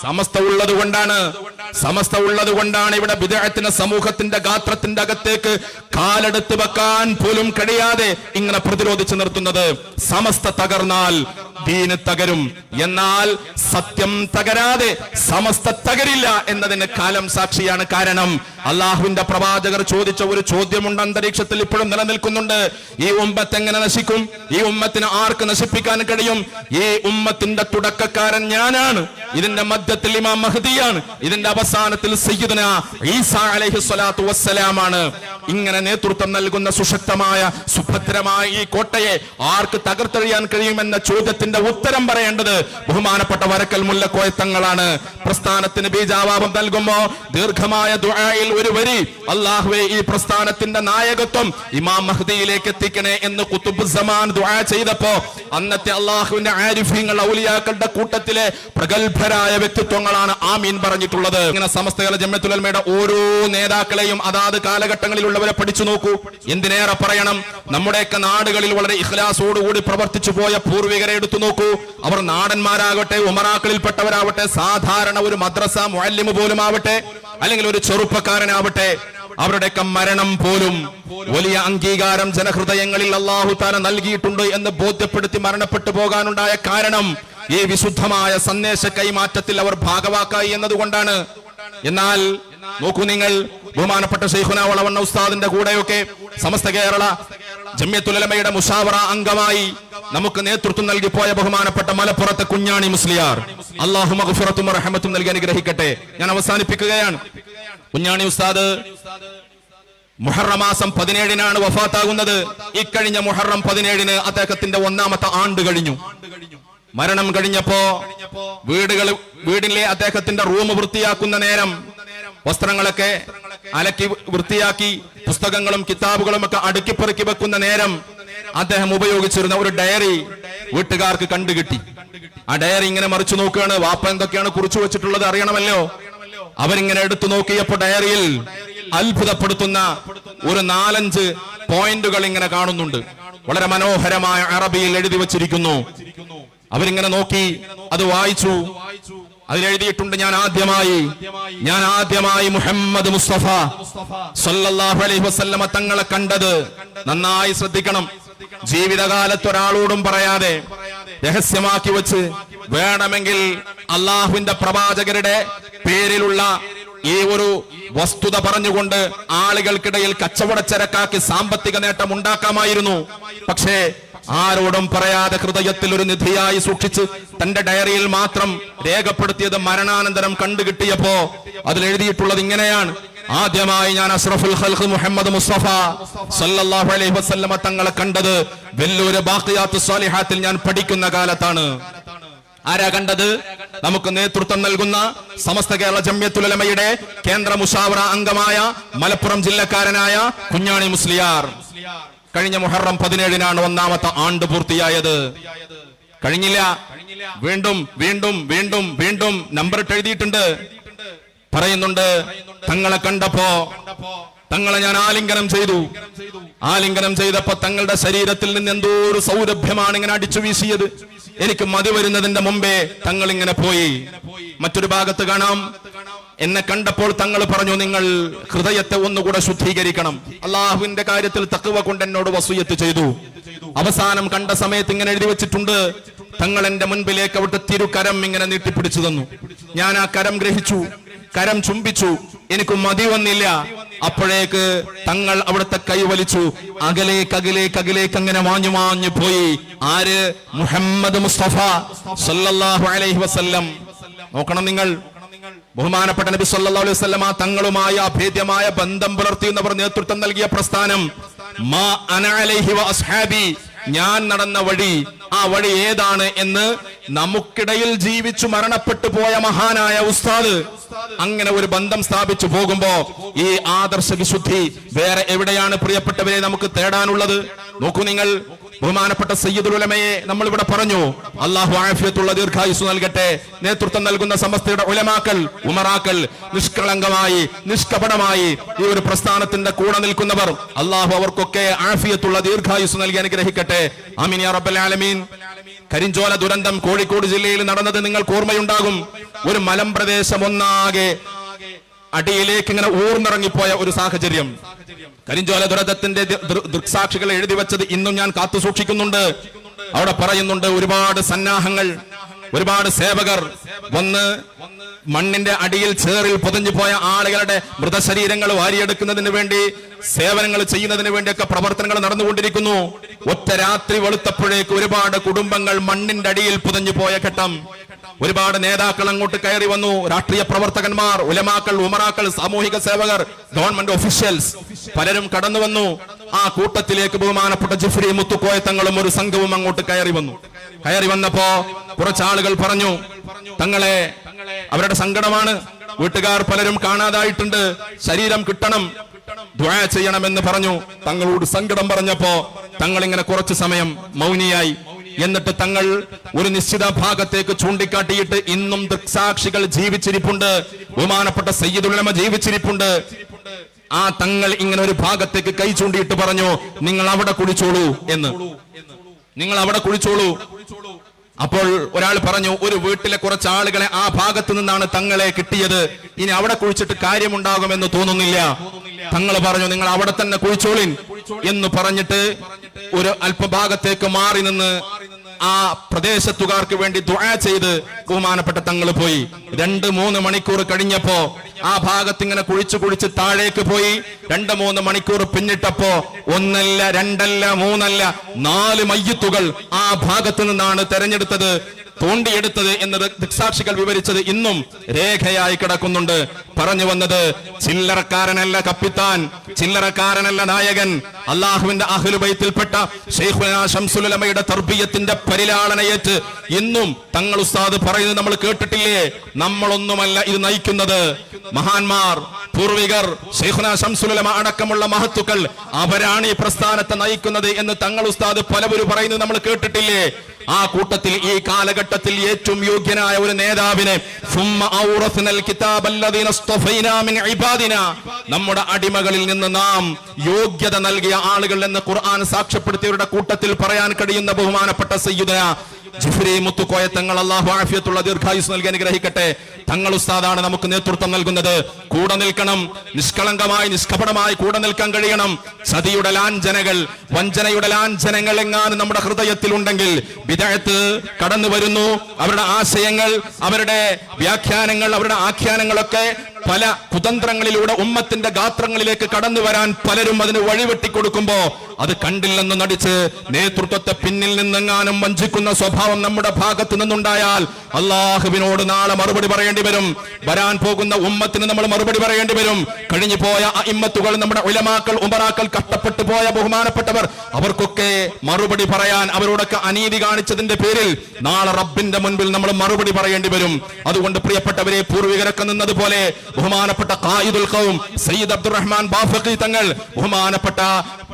സമസ്ത ഉള്ളത് കൊണ്ടാണ് സമസ്ത ഉള്ളത് കൊണ്ടാണ് ഇവിടെ വിദേഹത്തിന് സമൂഹത്തിന്റെ ഗാത്രത്തിന്റെ അകത്തേക്ക് കാലെടുത്ത് വെക്കാൻ പോലും കഴിയാതെ ഇങ്ങനെ പ്രതിരോധിച്ചു നിർത്തുന്നത്. സമസ്ത തകർന്നാൽ ദീന് തകരും. എന്നാൽ സത്യം തകരാതെ സമസ്ത തകരില്ല എന്നതിന് കാലം സാക്ഷിയാണ് കാരണം. അള്ളാഹുവിന്റെ പ്രവാചകർ ചോദിച്ച ഒരു ചോദ്യമുണ്ട് അന്തരീക്ഷത്തിൽ ഇപ്പോഴും നിലനിൽക്കുന്നുണ്ട്. ഈ ഉമ്മത്ത് എങ്ങനെ നശിക്കും? ഈ ഉമ്മത്തിന് ആർക്ക് നശിപ്പിക്കാൻ കഴിയും? ഈ ഉമ്മത്തിന്റെ തുടക്കക്കാരൻ ഞാനാണ്. ഇതിന്റെ മധ്യത്തിൽ ഇമാം മഹദിയാണ്. ഇതിന്റെ അവസാനത്തിൽ സയ്യിദുന ഈസാ വസ്സലാമാണ്. ഇങ്ങനെ നേതൃത്വം നൽകുന്ന സുശക്തമായ സുഭദ്രമായ ഈ കോട്ടയെ ആർക്ക് തകർത്തെറിയാൻ കഴിയുമെന്ന ചോദ്യത്തിന്റെ ഉത്തരം പറയേണ്ടത് ബഹുമാനപ്പെട്ട വരക്കൽ മുല്ലക്കോയത്തങ്ങളാണ്. പ്രസ്ഥാനത്തിന് ബീജാവാപം നൽകുമ്പോ ദീർഘമായ ദുആയിൽ ഒരു വരി. അള്ളാഹുവെ ഈ പ്രസ്ഥാനത്തിന്റെ നായകത്വം ഇമാം മഹദിയിലേക്ക് എത്തിക്കണേ എന്ന് കുത്തുബുസമാൻ ദുആ ചെയ്തപ്പോ അന്നത്തെ അള്ളാഹുവിന്റെ ആരിഫ്യങ്ങൾ ഔലിയാക്കളുടെ കൂട്ടത്തിലെ പ്രഗത്ഭരായ വ്യക്തിത്വങ്ങളാണ് ആമീൻ പറഞ്ഞിട്ടുള്ളത്. ഇങ്ങനെ സമസ്തകല ജമ്മത്തുലമയുടെ ഓരോ നേതാക്കളെയും അതാത് കാലഘട്ടങ്ങളിലുള്ളവരെ പഠിച്ചു നോക്കൂ. എന്തിനേറെ പറയണം? നമ്മുടെയൊക്കെ നാടുകളിൽ വളരെ ഇഖ്ലാസോടുകൂടി പ്രവർത്തിച്ചു പോയ പൂർവികരെ എടുത്തു നോക്കൂ. അവർ നാടന്മാരാകട്ടെ ഉമറാക്കളിൽപ്പെട്ടവരാവട്ടെ സാധാരണ ഒരു മദ്രസ മുഅല്ലിമ് പോലും ആവട്ടെ അല്ലെങ്കിൽ ഒരു ചെറുപ്പക്കാരനാവട്ടെ അവരുടെയൊക്കെ മരണം പോലും വലിയ അംഗീകാരം ജനഹൃദയങ്ങളിൽ അള്ളാഹു താല നൽകിയിട്ടുണ്ട് എന്ന് ബോധ്യപ്പെടുത്തി മരണപ്പെട്ടു പോകാനുണ്ടായ കാരണം ഈ വിശുദ്ധമായ സന്ദേശ കൈമാറ്റത്തിൽ അവർ ഭാഗവാക്കായി എന്നതുകൊണ്ടാണ്. എന്നാൽ നോക്കൂ നിങ്ങൾ ബഹുമാനപ്പെട്ട ഷെയ്ഖുന വളവണ്ണ ഉസ്താദിന്റെ കൂടെയൊക്കെ സമസ്ത കേരള ജമ്യത്തുലമയുടെ മുഷാവറ അംഗമായി നമുക്ക് നേതൃത്വം നൽകി പോയ ബഹുമാനപ്പെട്ട മലപ്പുറത്തെ കുഞ്ഞാണി മുസ്ലിയാർ. അള്ളാഹു മഹഫുറത്തും റഹമത്തും നൽകി അനുഗ്രഹിക്കട്ടെ. ഞാൻ അവസാനിപ്പിക്കുകയാണ്. കുഞ്ഞാണി ഉസ്താദ് മുഹറം മാസം പതിനേഴിനാണ് വഫാത്താകുന്നത്. ഇക്കഴിഞ്ഞ മുഹറം പതിനേഴിന് അദ്ദേഹത്തിന്റെ ഒന്നാമത്തെ ആണ്ട് കഴിഞ്ഞു. മരണം കഴിഞ്ഞപ്പോ വീടുകൾ വീടിലെ അദ്ദേഹത്തിന്റെ റൂം വൃത്തിയാക്കുന്ന നേരം വസ്ത്രങ്ങളൊക്കെ അലക്കി വൃത്തിയാക്കി പുസ്തകങ്ങളും കിതാബുകളും ഒക്കെ അടുക്കിപ്പെറുക്കി വെക്കുന്ന നേരം അദ്ദേഹം ഉപയോഗിച്ചിരുന്ന ഒരു ഡയറി വീട്ടുകാർക്ക് കണ്ടുകിട്ടി. ആ ഡയറി ഇങ്ങനെ മറിച്ചു നോക്കുകയാണ്. വാപ്പ എന്തൊക്കെയാണ് കുറിച്ചു വെച്ചിട്ടുള്ളത് അറിയണമല്ലോ? അവരിങ്ങനെ എടുത്തു നോക്കിയപ്പോ ഡയറിയിൽ അത്ഭുതപ്പെടുത്തുന്ന ഒരു നാലഞ്ച് പോയിന്റുകൾ ഇങ്ങനെ കാണുന്നുണ്ട്. വളരെ മനോഹരമായ അറബിയിൽ എഴുതി വച്ചിരിക്കുന്നു. അവരിങ്ങനെ നോക്കി അത് വായിച്ചു. അതിലെഴുതിയിട്ടുണ്ട് ഞാൻ ആദ്യമായി ഞാൻ ആദ്യമായി മുഹമ്മദ് മുസ്തഫ സല്ലല്ലാഹു അലൈഹി വസല്ലമ തങ്ങളെ കണ്ടത് നന്നായി ശ്രദ്ധിക്കണം. ജീവിതകാലത്ത് ഒരാളോടും പറയാതെ രഹസ്യമാക്കി വെച്ച് വേണമെങ്കിൽ അള്ളാഹുവിന്റെ പ്രവാചകരുടെ പേരിലുള്ള ഈ ഒരു വസ്തുത പറഞ്ഞുകൊണ്ട് ആളുകൾക്കിടയിൽ കച്ചവടച്ചരക്കാക്കി സാമ്പത്തിക നേട്ടം ഉണ്ടാക്കാമായിരുന്നു. പക്ഷേ ആരോടും പറയാതെ ഹൃദയത്തിൽ ഒരു നിധിയായി സൂക്ഷിച്ച് തന്റെ ഡയറിയിൽ മാത്രം രേഖപ്പെടുത്തിയത് മരണാനന്തരം കണ്ടുകിട്ടിയപ്പോ അതിൽ എഴുതിയിട്ടുള്ളത് ഇങ്ങനെയാണ്. ആദ്യമായി ഞാൻ അഷ്റഫുൽ ഖൽഖ് മുഹമ്മദ് മുസ്തഫ സല്ലല്ലാഹു അലൈഹി വസല്ലമ തങ്ങളെ കണ്ടത് വെല്ലൂര് ബാഖിയാത്തു സ്വാലിഹാത്തിൽ ഞാൻ പഠിക്കുന്ന കാലത്താണ്. ആരാ കണ്ടത്? നമുക്ക് നേതൃത്വം നൽകുന്ന സമസ്ത കേരള ജമ്യത്തുലമയുടെ കേന്ദ്ര മുഷാവറ അംഗമായ മലപ്പുറം ജില്ലക്കാരനായ കുഞ്ഞാണി മുസ്ലിയാർ. കഴിഞ്ഞ മുഹറം പതിനേഴിനാണ് ഒന്നാമത്തെ ആണ്ട് പൂർത്തിയായത്. കഴിഞ്ഞില്ല? വീണ്ടും വീണ്ടും വീണ്ടും വീണ്ടും നമ്പർ എഴുതിയിട്ടുണ്ട്. പറയുന്നുണ്ട് തങ്ങളെ കണ്ടപ്പോ തങ്ങളെ ഞാൻ ആലിംഗനം ചെയ്തു. ആലിംഗനം ചെയ്തപ്പോ തങ്ങളുടെ ശരീരത്തിൽ നിന്ന് എന്തോ ഒരു സൗരഭ്യമാണ് ഇങ്ങനെ അടിച്ചു വീശിയത്. എനിക്ക് മതി വരുന്നതിന്റെ മുമ്പേ തങ്ങൾ ഇങ്ങനെ പോയി. മറ്റൊരു ഭാഗത്ത് കാണാം. എന്നെ കണ്ടപ്പോൾ തങ്ങൾ പറഞ്ഞു നിങ്ങൾ ഹൃദയത്തെ ഒന്നുകൂടെ ശുദ്ധീകരിക്കണം. അള്ളാഹുവിന്റെ കാര്യത്തിൽ തക്കുവ കൊണ്ട് എന്നോട് വസൂയത്ത് ചെയ്തു. അവസാനം കണ്ട സമയത്ത് ഇങ്ങനെ എഴുതി വെച്ചിട്ടുണ്ട് തങ്ങൾ എന്റെ മുൻപിലേക്ക് അവിടുത്തെ തിരുകരം ഇങ്ങനെ നീട്ടിപ്പിടിച്ചു തന്നു. ഞാൻ ആ കരം ഗ്രഹിച്ചു. കരം ചുംബിച്ചു. എനിക്ക് മതി വന്നില്ല. അപ്പോഴേക്ക് തങ്ങൾ അവിടുത്തെ കൈ വലിച്ചു. അകലേക്ക് അകലേക്ക് അകലേക്ക് അങ്ങനെ മാഞ്ഞു മാഞ്ഞു പോയി. ആര്? മുഹമ്മദ് മുസ്തഫ സല്ലല്ലാഹു അലൈഹി വസല്ലം. നോക്കണം നിങ്ങൾ. ബഹുമാനപ്പെട്ട നബി സല്ലല്ലാഹു അലൈഹി വസല്ലമ തങ്ങളുമായ അഭേദ്യമായ ബന്ധം പുലർത്തിയെന്നവർ നേതൃത്വം നൽകിയ പ്രസ്ഥാനം. മാ അന അലൈഹി വ അസ്ഹാബി. ഞാൻ നടന്ന വഴി. ആ വഴി ഏതാണ് എന്ന് നമുക്കിടയിൽ ജീവിച്ചു മരണപ്പെട്ടു പോയ മഹാനായ ഉസ്താദ് അങ്ങനെ ഒരു ബന്ധം സ്ഥാപിച്ചു പോകുമ്പോ ഈ ആദർശ വിശുദ്ധി വേറെ എവിടെയാണ് പ്രിയപ്പെട്ടവരെ നമുക്ക് തേടാനുള്ളത്? നോക്കൂ നിങ്ങൾ. ബഹുമാനപ്പെട്ട സയ്യിദുൽ ഉലമയെ നമ്മൾ ഇവിടെ പറഞ്ഞു. അള്ളാഹു ആഫിയത്തുള്ള ദീർഘായുസ് നൽകട്ടെ. നേതൃത്വം നൽകുന്ന സമസ്തയുടെ ഉലമാക്കൾ ഉമറാക്കൾ നിഷ്കളങ്കമായി നിഷ്കപടമായി ഈ ഒരു പ്രസ്ഥാനത്തിന്റെ കൂടെ നിൽക്കുന്നവർ അള്ളാഹു അവർക്കൊക്കെ ആഫിയത്തുള്ള ദീർഘായുസ് നൽകി അനുഗ്രഹിക്കട്ടെ. ആമീൻ യാ റബ്ബൽ ആലമീൻ. കരിഞ്ചോല ദുരന്തം കോഴിക്കോട് ജില്ലയിൽ നടന്നത് നിങ്ങൾ ഓർമ്മയുണ്ടാകും. ഒരു മലമ്പ്രദേശം ഒന്നാകെ അടിയിലേക്ക് ഇങ്ങനെ ഊർന്നിറങ്ങിപ്പോയ ഒരു സാഹചര്യം. കരിഞ്ചോല ദുരന്തത്തിന്റെ ദൃക്സാക്ഷികൾ എഴുതി വെച്ചത് ഇന്നും ഞാൻ കാത്തു സൂക്ഷിക്കുന്നുണ്ട്. അവിടെ പറയുന്നുണ്ട് ഒരുപാട് സന്നാഹങ്ങൾ ഒരുപാട് സേവകർ വന്ന് മണ്ണിന്റെ അടിയിൽ ചേറിൽ പൊതിഞ്ഞു പോയ ആളുകളുടെ മൃതശരീരങ്ങൾ വാരിയെടുക്കുന്നതിന് വേണ്ടി സേവനങ്ങൾ ചെയ്യുന്നതിന് വേണ്ടിയൊക്കെ പ്രവർത്തനങ്ങൾ നടന്നുകൊണ്ടിരിക്കുന്നു. ഒറ്റ രാത്രി വെളുത്തപ്പോഴേക്ക് ഒരുപാട് കുടുംബങ്ങൾ മണ്ണിന്റെ അടിയിൽ പുതഞ്ഞു പോയ ഘട്ടം. ഒരുപാട് നേതാക്കൾ അങ്ങോട്ട് കയറി വന്നു. രാഷ്ട്രീയ പ്രവർത്തകന്മാർ ഉലമാക്കൾ ഉമറാക്കൾ സാമൂഹിക സേവകർ ഗവൺമെന്റ് ഒഫീഷ്യൽസ് പലരും കടന്നു വന്നു. ആ കൂട്ടത്തിലേക്ക് ബഹുമാനപ്പെട്ട ജിഫ്രി മുത്തുക്കോയ തങ്ങളും ഒരു സംഘവും അങ്ങോട്ട് കയറി വന്നു. കയറി വന്നപ്പോ കുറച്ചാളുകൾ പറഞ്ഞു തങ്ങളെ അവരുടെ സങ്കടമാണ്. വീട്ടുകാർ പലരും കാണാതായിട്ടുണ്ട്. ശരീരം കിട്ടണം. ദ്വാ ചെയ്യണമെന്ന് പറഞ്ഞു. തങ്ങളോട് സങ്കടം പറഞ്ഞപ്പോ തങ്ങൾ ഇങ്ങനെ കുറച്ചു സമയം മൗനിയായി. എന്നിട്ട് തങ്ങൾ ഒരു നിശ്ചിത ഭാഗത്തേക്ക് ചൂണ്ടിക്കാട്ടിയിട്ട് ഇന്നും ദൃക്സാക്ഷികൾ ജീവിച്ചിരിപ്പുണ്ട്. ബഹുമാനപ്പെട്ട സയ്യിദുലമ ജീവിച്ചിരിപ്പുണ്ട്. ആ തങ്ങൾ ഇങ്ങനെ ഒരു ഭാഗത്തേക്ക് കൈ ചൂണ്ടിയിട്ട് പറഞ്ഞു നിങ്ങൾ അവിടെ കുളിച്ചോളൂ എന്ന്. നിങ്ങൾ അവിടെ കുളിച്ചോളൂ. അപ്പോൾ ഒരാൾ പറഞ്ഞു ഒരു വീട്ടിലെ കുറച്ച് ആളുകളെ ആ ഭാഗത്ത് നിന്നാണ് തങ്ങളെ കിട്ടിയത്. ഇനി അവിടെ കുഴിച്ചിട്ട് കാര്യമുണ്ടാകുമെന്ന് തോന്നുന്നില്ല. തങ്ങൾ പറഞ്ഞു നിങ്ങൾ അവിടെ തന്നെ കുഴിച്ചോളിൻ എന്ന് പറഞ്ഞിട്ട് ഒരു അല്പഭാഗത്തേക്ക് മാറി നിന്ന് ആ പ്രദേശത്തുകാർക്ക് വേണ്ടി ദുആ ചെയ്ത് ബഹുമാനപ്പെട്ട തങ്ങൾ പോയി. രണ്ട് മൂന്ന് മണിക്കൂർ കഴിഞ്ഞപ്പോ ആ ഭാഗത്ത് ഇങ്ങനെ കുഴിച്ചു കുഴിച്ച് താഴേക്ക് പോയി. രണ്ട് മൂന്ന് മണിക്കൂർ പിന്നിട്ടപ്പോ ഒന്നല്ല രണ്ടല്ല മൂന്നല്ല നാല് മയ്യത്തുകൾ ആ ഭാഗത്ത് നിന്നാണ് തെരഞ്ഞെടുത്തത് തോണ്ടിയെടുത്തത് എന്ന് ദൃക്സാക്ഷികൾ വിവരിച്ചത് ഇന്നും രേഖയായി കിടക്കുന്നുണ്ട്. പറഞ്ഞു വന്നത് ചില്ലറക്കാരനല്ല കപ്പിത്താൻ ചില്ലറക്കാരനല്ല നായകൻ അള്ളാഹുവിന്റെ അഹ്ലുബൈത്തിൽപ്പെട്ട ഷെയ്ഖുലമയുടെ തർബീയത്തിന്റെ പരിലാളനയേറ്റ് ഇന്നും തങ്ങൾ ഉസ്താദ് പറയുന്നത് നമ്മൾ കേട്ടിട്ടില്ലേ? നമ്മളൊന്നുമല്ല ഇത് നയിക്കുന്നത്. മഹാന്മാർ പൂർവികർ ഷെയ്ഖുന ഷംസുലമ അടക്കമുള്ള മഹത്തുക്കൾ അവരാണ് ഈ പ്രസ്ഥാനത്തെ നയിക്കുന്നത് എന്ന് തങ്ങൾ ഉസ്താദ് പലവരും പറയുന്നത് നമ്മൾ കേട്ടിട്ടില്ലേ? ആ കൂട്ടത്തിൽ ഈ കാലഘട്ടത്തിൽ ഏറ്റവും യോഗ്യനായ ഒരു നേതാവിനെ നമ്മുടെ അടിമകളിൽ നിന്ന് നാം യോഗ്യത നൽകി നൽകിയ ആളുകൾ എന്ന് ഖുർആൻ സാക്ഷ്യപ്പെടുത്തിയവരുടെ കൂട്ടത്തിൽ പറയാൻ കഴിയുന്ന ബഹുമാനപ്പെട്ട സയ്യിദ ജിഫ്രി മുത്തുക്കോയ തങ്ങൾ അള്ളാഹു ആഫിയത്തുള്ള ദീർഘായുസ് നൽകി അനുഗ്രഹിക്കട്ടെ. തങ്ങൾ ഉസ്താദാണ് നമുക്ക് നേതൃത്വം നൽകുന്നത്. കൂടെ നിൽക്കണം. നിഷ്കളങ്കമായി നിഷ്കപടമായി കൂടെ നിൽക്കാൻ കഴിയണം. സതിയുടെ ലാഞ്ചനകൾ വഞ്ചനയുടെ ലാഞ്ചനങ്ങൾ എങ്ങാനും നമ്മുടെ ഹൃദയത്തിൽ ഉണ്ടെങ്കിൽ വിദഗ്ധത്ത് കടന്നു വരുന്നു അവരുടെ ആശയങ്ങൾ അവരുടെ വ്യാഖ്യാനങ്ങൾ അവരുടെ ആഖ്യാനങ്ങളൊക്കെ പല കുതന്ത്രങ്ങളിലൂടെ ഉമ്മത്തിന്റെ ഗാത്രങ്ങളിലേക്ക് കടന്നു വരാൻ പലരും അതിന് വഴിവെട്ടി കൊടുക്കുമ്പോ അത് കണ്ടില്ലെന്ന് നടിച്ച് നേതൃത്വത്തെ പിന്നിൽ നിന്നെങ്ങാനും വഞ്ചിക്കുന്ന സ്വഭാവം നമ്മുടെ ഭാഗത്ത് നിന്നുണ്ടായാൽ അള്ളാഹുവിനോട് നാളെ മറുപടി പറയേണ്ടി വരും. വരാൻ പോകുന്ന ഉമ്മത്തിന് നമ്മൾ മറുപടി പറയേണ്ടി വരും. കഴിഞ്ഞു പോയ ഇമ്മത്തുകൾ നമ്മുടെ ഉലമാക്കൾ ഉമറാക്കൾ കഷ്ടപ്പെട്ടു പോയ ബഹുമാനപ്പെട്ടവർ അവർക്കൊക്കെ മറുപടി പറയാൻ അവരോടൊക്കെ അനീതി കാണിച്ചതിന്റെ പേരിൽ നാളെ റബ്ബിന്റെ മുൻപിൽ നമ്മൾ മറുപടി പറയേണ്ടി വരും. അതുകൊണ്ട് പ്രിയപ്പെട്ടവരെ പൂർവികരൊക്കെ നിന്നതുപോലെ ബഹുമാനപ്പെട്ട ഖായിദുൽ കൗം സയ്യിദ് അബ്ദുറഹ്മാൻ ബാഫഖി തങ്ങൾ ബഹുമാനപ്പെട്ട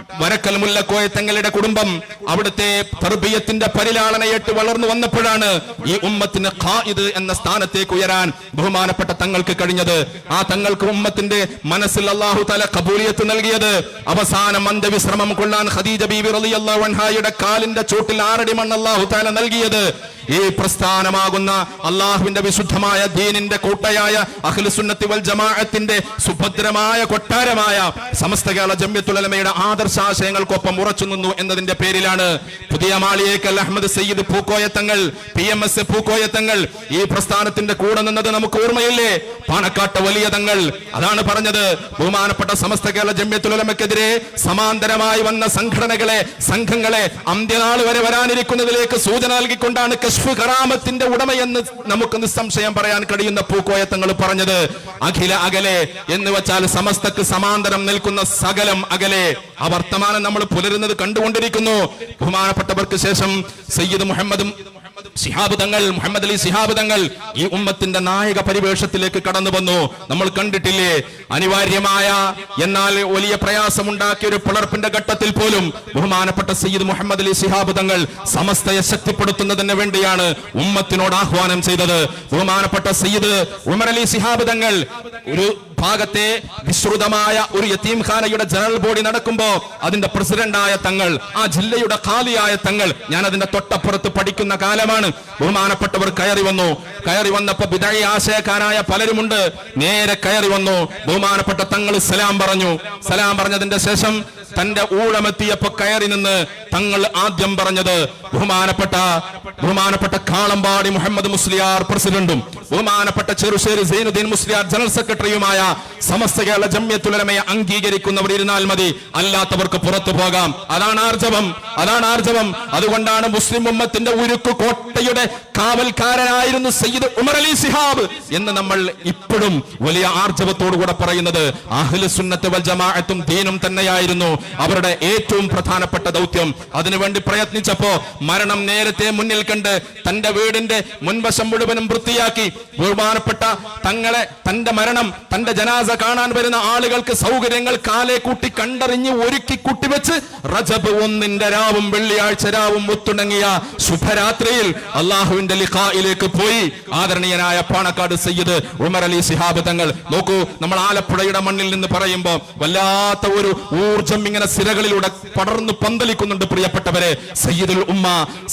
വരക്കൽ മുല്ലക്കോയ തങ്ങളുടെ കുടുംബം അവിടുത്തെ തർബീയത്തിന്റെ പരിലാളനയായിട്ട് വളർന്നു വന്നപ്പോഴാണ് ഈ ഉമ്മത്തിന് ഖായിദ് എന്ന സ്ഥാനത്തേക്ക് ഉയരാൻ ബഹുമാനപ്പെട്ട തങ്ങൾക്ക് കഴിഞ്ഞത്. ആ തങ്ങൾക്ക് ഉമ്മത്തിന്റെ മനസ്സിൽ അള്ളാഹു തല കബൂലിയത്ത് നൽകിയത്. അവസാനം അന്ത്യവിശ്രമം കൊള്ളാൻ ഖദീജ ബീവി റളിയല്ലാഹു അൻഹായുടെ കാലിന്റെ ചൂട്ടിൽ ആറടി മണ്ണ് അള്ളാഹു തല നൽകിയത്. ഈ പ്രസ്ഥാനമാകുന്ന അള്ളാഹുവിന്റെ വിശുദ്ധമായ ദീനിന്റെ കൂട്ടയായ അഖിലുസുന്നത്തി വൽ ജമാഅത്തിന്റെ സുഭദ്രമായ കൊട്ടാരമായ സമസ്ത കേരള ജമ്യത്തുലമയുടെ ആദർശാശയങ്ങൾക്കൊപ്പം ഉറച്ചു നിന്നു എന്നതിന്റെ പേരിലാണ് പുതിയ Maliyekkal Ahmed Sayyid Pookoyathangal P M S Pookoyathangal. ഈ പ്രസ്ഥാനത്തിന്റെ കൂടെ നിന്നത് നമുക്ക് ഓർമ്മയില്ലേ? പാണക്കാട്ട് വലിയ തങ്ങൾ. അതാണ് പറഞ്ഞത്. ബഹുമാനപ്പെട്ട സമസ്ത കേരള ജമ്യത്തുലമക്കെതിരെ സമാന്തരമായി വന്ന സംഘടനകളെ സംഘങ്ങളെ അന്ത്യനാൾ വരെ വരാനിരിക്കുന്നതിലേക്ക് സൂചന നൽകിക്കൊണ്ടാണ് കശ്ഫ് കറാമത്തിന്റെ ഉടമയെന്ന് നമുക്ക് നിസ്സംശയം പറയാൻ കഴിയുന്ന പൂക്കോയത്തങ്ങൾ പറഞ്ഞത്. അഖില അകലെ എന്ന് വെച്ചാൽ സമസ്തക്ക് സമാന്തരം നിൽക്കുന്ന സകലം അകലെ. ആ വർത്തമാനം നമ്മൾ പുലരുന്നത് കണ്ടുകൊണ്ടിരിക്കുന്നു. ബഹുമാനപ്പെട്ടവർക്ക് ശേഷം സയ്യിദ് മുഹമ്മദും സിഹാബ് തങ്ങൾ മുഹമ്മദ് അലി സിഹാബുദങ്ങൾ തങ്ങൾ ഈ ഉമ്മത്തിന്റെ നായക പരിവേഷത്തിലേക്ക് കടന്നു വന്നു. നമ്മൾ കണ്ടിട്ടില്ലേ? അനിവാര്യമായ എന്നാൽ വലിയ പ്രയാസമുണ്ടാക്കിയ ഒരു പിളർപ്പിന്റെ ഘട്ടത്തിൽ പോലും ബഹുമാനപ്പെട്ട സയ്യിദ് മുഹമ്മദ് അലി സിഹാബുദങ്ങൾ തങ്ങൾ സമസ്തയെ ശക്തിപ്പെടുത്തുന്നതിന് വേണ്ടിയാണ് ഉമ്മത്തിനോട് ആഹ്വാനം ചെയ്തത്. ബഹുമാനപ്പെട്ട സയ്യിദ് ഉമർ അലി സിഹാബ് തങ്ങൾ ഒരു ഭാഗത്തെ വിശ്രുതമായ ഒരു യത്തീംഖാനയുടെ ജനറൽ ബോഡി നടക്കുമ്പോ അതിന്റെ പ്രസിഡന്റായ തങ്ങൾ ആ ജില്ലയുടെ ഖാലിയായ തങ്ങൾ ഞാൻ അതിന്റെ തൊട്ടപ്പുറത്ത് പഠിക്കുന്ന കാലമാണ്. ബഹുമാനപ്പെട്ടവർ കയറി വന്നു. കയറി വന്നപ്പോ വിതഴി ആശയക്കാരായ പലരുമുണ്ട്. നേരെ കയറി വന്നു. ബഹുമാനപ്പെട്ട തങ്ങൾ സലാം പറഞ്ഞു. സലാം പറഞ്ഞതിന്റെ ശേഷം തന്റെ ഊഴമെത്തിയപ്പോ കയറി നിന്ന് തങ്ങൾ ആദ്യം പറഞ്ഞത് ബഹുമാനപ്പെട്ട ബഹുമാനപ്പെട്ട കാളമ്പാടി മുഹമ്മദ് മുസ്ലിയാർ പ്രസിഡന്റും ബഹുമാനപ്പെട്ട ചെറുശ്ശേരി സൈനുദ്ദീൻ മുസ്ലിയാർ ജനറൽ സെക്രട്ടറിയുമായ സമസ്ത കേരള ജമ്യത്തുലമയെ അംഗീകരിക്കുന്നവർ ഇരുന്നാൽ മതി. അല്ലാത്തവർക്ക് പുറത്തു പോകാം. അതാണ് ആർജവം. അതാണ് ആർജവം. അതുകൊണ്ടാണ് മുസ്ലിം ഉമ്മത്തിന്റെ ഉരുക്ക് കോട്ടയുടെ കാവൽക്കാരനായിരുന്നു സയ്യിദ് ഉമർ അലി സിഹാബ് എന്ന് നമ്മൾ ഇപ്പോഴും വലിയ ആർജവത്തോടുകൂടെ പറയുന്നത്. അഹ്ലു വൽ ജമാഅത്തും ദീനും തന്നെയായിരുന്നു. അവരുടെ ഏറ്റവും പ്രധാനപ്പെട്ട ദൗത്യം. അതിനുവേണ്ടി പ്രയത്നിച്ചപ്പോ മരണം നേരത്തെ മുന്നിൽ കണ്ട് തന്റെ വീടിന്റെ മുൻവശം മുഴുവനും വൃത്തിയാക്കി ബഹുമാനപ്പെട്ട തങ്ങളെ തന്റെ മരണം തന്റെ ജനാസ കാണാൻ വരുന്ന ആളുകൾക്ക് സൗകര്യങ്ങൾ കാലെ കൂട്ടി കണ്ടറിഞ്ഞ് ഒരുക്കി കൂട്ടിവെച്ച് റജബ് ഒന്നിന്റെ രാവും വെള്ളിയാഴ്ച രാവും ഒത്തുണങ്ങിയ ശുഭരാത്രിയിൽ അള്ളാഹുവിന്റെ ലിഖായിലേക്ക് പോയി. ആദരണീയനായ പാണക്കാട് സയ്യിദ് ഉമർ അലി സിഹാബ് തങ്ങൾ നോക്കൂ നമ്മൾ ആലപ്പുഴയുടെ മണ്ണിൽ നിന്ന് പറയുമ്പോൾ വല്ലാത്ത ഒരു ഊർജം ഇങ്ങനെ സിരകളിലൂടെ പടർന്നു പന്തലിക്കുന്നുണ്ട് പ്രിയപ്പെട്ടവരെ. സയ്യിദുൽ ഉമ്മ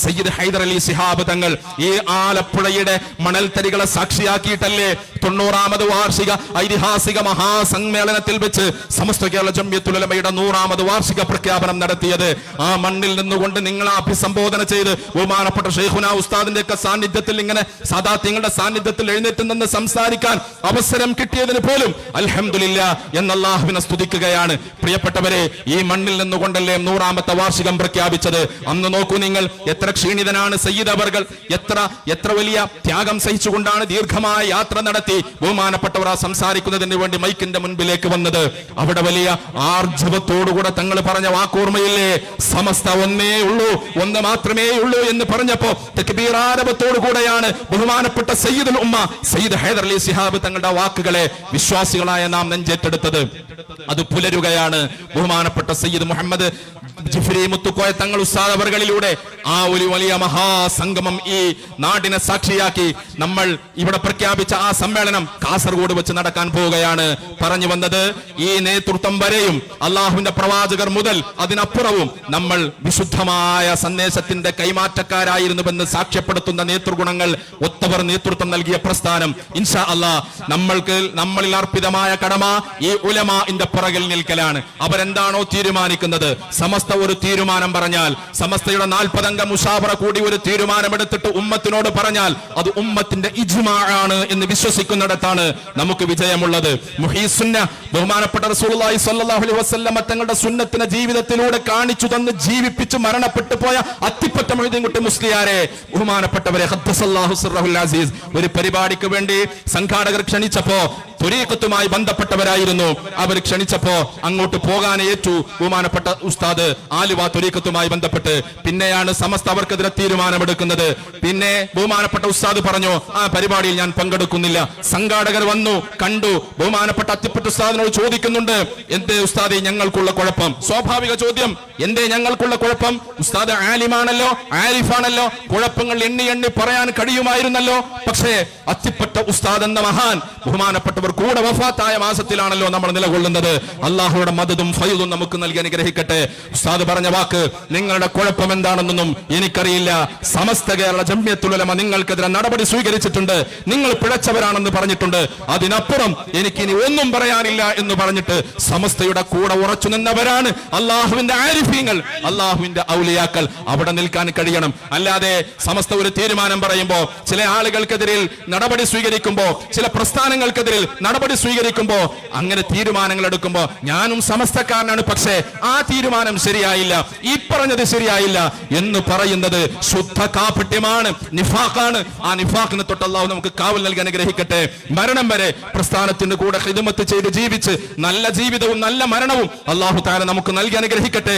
സയ്യിദ് ഹൈദർ അലി സിഹാബ് തങ്ങൾ ഈ ആലപ്പുഴയുടെ മണൽത്തരികളെ സാക്ഷിയാക്കിയിട്ടല്ലേ തൊണ്ണൂറാമത് വാർഷിക ഐതിഹാസിക മഹാസമ്മേളനത്തിൽ വെച്ച് സമസ്ത കേരള ജമ്യത്തുലമയുടെ നൂറാമത് വാർഷിക പ്രഖ്യാപനം നടത്തിയത്. ആ മണ്ണിൽ നിന്നുകൊണ്ട് നിങ്ങളെ അഭിസംബോധന ചെയ്ത് ബഹുമാനപ്പെട്ട ഷെയ്ഖുന ഉസ്താദിന്റെ ഒക്കെ സാന്നിധ്യത്തിൽ ഇങ്ങനെ സദാ തിങ്ങളുടെ സാന്നിധ്യത്തിൽ എഴുന്നേറ്റ് നിന്ന് സംസാരിക്കാൻ അവസരം കിട്ടിയതിന് പോലും അലഹമില്ല എന്ന് അള്ളാഹുവിനെ സ്തുതിക്കുകയാണ്. പ്രിയപ്പെട്ടവരെ ഈ മണ്ണിൽ നിന്നുകൊണ്ടല്ലേ നൂറാമത്തെ വാർഷികം പ്രഖ്യാപിച്ചത്? അന്ന് നോക്കൂ നിങ്ങൾ എത്ര ക്ഷീണിതനാണ് സയ്യിദ് അവർകൾ. എത്ര എത്ര വലിയ ത്യാഗം സഹിച്ചുകൊണ്ടാണ് ദീർഘമായ യാത്ര നടത്തി ബഹുമാനപ്പെട്ടവർ ആ സംസാരിക്കുന്നതിന് വേണ്ടി മൈക്കിന്റെ മുൻപിലേക്ക് വന്നത്. അവിടെ വലിയ ആർജവത്തോടുകൂടെ തങ്ങൾ പറഞ്ഞ വാക്കോർമ്മയില്ലേ? സമസ്ത ഒന്നേ ഉള്ളൂ ഒന്ന് മാത്രമേ ഉള്ളൂ എന്ന് പറഞ്ഞപ്പോ തെക്കുബീറാരവത്തോടു കൂടെയാണ് ബഹുമാനപ്പെട്ട സയ്യിദുൽ ഉമ്മ സയ്യിദ് ഹൈദർ അലി സിഹാബ് തങ്ങളുടെ വാക്കുകളെ വിശ്വാസികളായ നാം നെഞ്ചേറ്റെടുത്തത്. അത് പുലരുകയാണ് ബഹുമാനപ്പെട്ട സയ്യിദ് മുഹമ്മദ് ജിഫ്രി മുത്തുക്കോയ തങ്ങൾ ഉസ്താദവറുകളിലൂടെ ആ ഒരു വലിയ മഹാസംഗമം ഈ നാടിനെ സാക്ഷിയാക്കി നമ്മൾ ഇവിടെ പ്രഖ്യാപിച്ച ആ സമ്മേളനം കാസർഗോഡ് വെച്ച് നടക്കാൻ പോവുകയാണ്. പറഞ്ഞു വന്നത് ഈ നേതൃത്വം വരെയും അള്ളാഹുവിന്റെ പ്രവാചകർ മുതൽ അതിനപ്പുറവും നമ്മൾ വിശുദ്ധമായ സന്ദേശത്തിന്റെ കൈമാറ്റക്കാരായിരുന്നുവെന്ന് സാക്ഷ്യപ്പെടുത്തുന്ന നേതൃഗുണങ്ങൾ ഒത്തവർ നേതൃത്വം നൽകിയ പ്രസ്ഥാനം. ഇൻഷാ അല്ലാ നമ്മൾക്ക് നമ്മളിൽ അർപ്പിതമായ കടമ ഈ ഉലമാന്റെ പുറകിൽ നിൽക്കലാണ്. അവരെന്താണോ തീരുമാനിക്കുന്നത്? സമസ്ത ഒരു തീരുമാനം പറഞ്ഞാൽ സമസ്തയുടെ നാൽപ്പതംഗ മുഷാവറ കൂടി ഒരു തീരുമാനമെടുത്തിട്ട് ഉമ്മത്തിനോട് പറഞ്ഞാൽ അത് ഉമ്മത്തിന്റെ ഇജ്മാണ് എന്ന് വിശ്വസിക്കുന്നിടത്താണ് നമുക്ക് വിജയമുള്ളത്. മുഹീസുന്ന ബഹുമാനപ്പെട്ട സ്വല്ലല്ലാഹു അലൈഹി വസല്ലം തങ്ങളുടെ സുന്നത്തിനെ ജീവിതത്തിലൂടെ കാണിച്ചു തന്ന് ജീവിപ്പിച്ച് മരണപ്പെട്ടു പോയ അത്തിപ്പറ്റ മൊയ്തീൻകുട്ടി മുസ്ലിയാരെ ബഹുമാനപ്പെട്ടവരെ അസീസ് ഒരു പരിപാടിക്ക് വേണ്ടി സംഘാടകർ ക്ഷണിച്ചപ്പോ തുരീക്കത്തുമായി ബന്ധപ്പെട്ടവരായിരുന്നു. അവർ ക്ഷണിച്ചപ്പോ അങ്ങോട്ട് പോകാൻ ഏറ്റു ബഹുമാനപ്പെട്ട ഉസ്താദ് ആലുവ ത്വരീഖത്തുമായി ബന്ധപ്പെട്ട് പിന്നെയാണ് സമസ്ത അവർക്കെതിരെ തീരുമാനമെടുക്കുന്നത്. പിന്നെ ബഹുമാനപ്പെട്ട ഉസ്താദ് പറഞ്ഞു ആ പരിപാടിയിൽ ഞാൻ പങ്കെടുക്കുന്നില്ല. സംഘാടകർ വന്നു കണ്ടു. ബഹുമാനപ്പെട്ട അത്തിപ്പെട്ട ഉസ്താദിനോട് ചോദിക്കുന്നുണ്ട് എന്തേ ഉസ്താദി ഞങ്ങൾക്കുള്ള കുഴപ്പം? സ്വാഭാവിക ചോദ്യം എന്തേ ഞങ്ങൾക്കുള്ള കുഴപ്പം? ഉസ്താദ് ആലിമാണല്ലോ ആരിഫാണല്ലോ കുഴപ്പങ്ങൾ എണ്ണി എണ്ണി പറയാൻ കഴിയുമായിരുന്നല്ലോ. പക്ഷേ അത്തിപ്പെട്ട ഉസ്താദ് എന്ന മഹാൻ ബഹുമാനപ്പെട്ടവർ കൂടെ വഫാത്തായ മാസത്തിലാണല്ലോ നമ്മൾ നിലകൊള്ളുന്നത്. അള്ളാഹുയുടെ മതതും ഫൈദും നമുക്ക് നൽകി അനുഗ്രഹിക്കട്ടെ. ഉസ്താദ് പറഞ്ഞ വാക്ക് നിങ്ങളുടെ കുഴപ്പം എന്താണെന്നൊന്നും എനിക്കറിയില്ല. സമസ്ത കേരള ജമ്യത്തുലമ നിങ്ങൾക്കെതിരെ നടപടി സ്വീകരിച്ചിട്ടുണ്ട്. നിങ്ങൾ പിഴച്ചവരാണെന്ന് പറഞ്ഞിട്ടുണ്ട്. അതിനപ്പുറം എനിക്കിനി ഒന്നും പറയാനില്ല എന്ന് പറഞ്ഞിട്ട് സമസ്തയുടെ കൂടെ ഉറച്ചു നിന്നവരാണ് അള്ളാഹുവിന്റെ ആരിഫ്യങ്ങൾ അള്ളാഹുവിന്റെ ഔലിയാക്കൾ. അവിടെ നിൽക്കാൻ കഴിയണം. അല്ലാതെ സമസ്ത ഒരു തീരുമാനം പറയുമ്പോൾ ചില ആളുകൾക്കെതിരിൽ നടപടി സ്വീകരിക്കുമ്പോ ചില പ്രസ്ഥാനങ്ങൾക്കെതിരിൽ നടപടി സ്വീകരിക്കുമ്പോ അങ്ങനെ തീരുമാനങ്ങൾ എടുക്കുമ്പോൾ ഞാനും സമസ്തക്കാരനാണ്. പക്ഷേ ആ തീരുമാനം ശരിയായില്ല. ഈ പറഞ്ഞത് ശരിയായില്ല എന്ന് പറയുന്നത് ശുദ്ധ കാപട്യമാണ് നിഫാഖാണ്. ആ നിഫാഖിനെ തൊട്ട് അള്ളാഹു നമുക്ക് കാവൽ നൽകി അനുഗ്രഹിക്കട്ടെ. മരണം വരെ പ്രസ്ഥാനത്തിന്റെ കൂടെ ഹിദമത്ത് ചെയ്ത് ജീവിച്ച് നല്ല ജീവിതവും നല്ല മരണവും അള്ളാഹു താര നമുക്ക് നൽകി അനുഗ്രഹിക്കട്ടെ.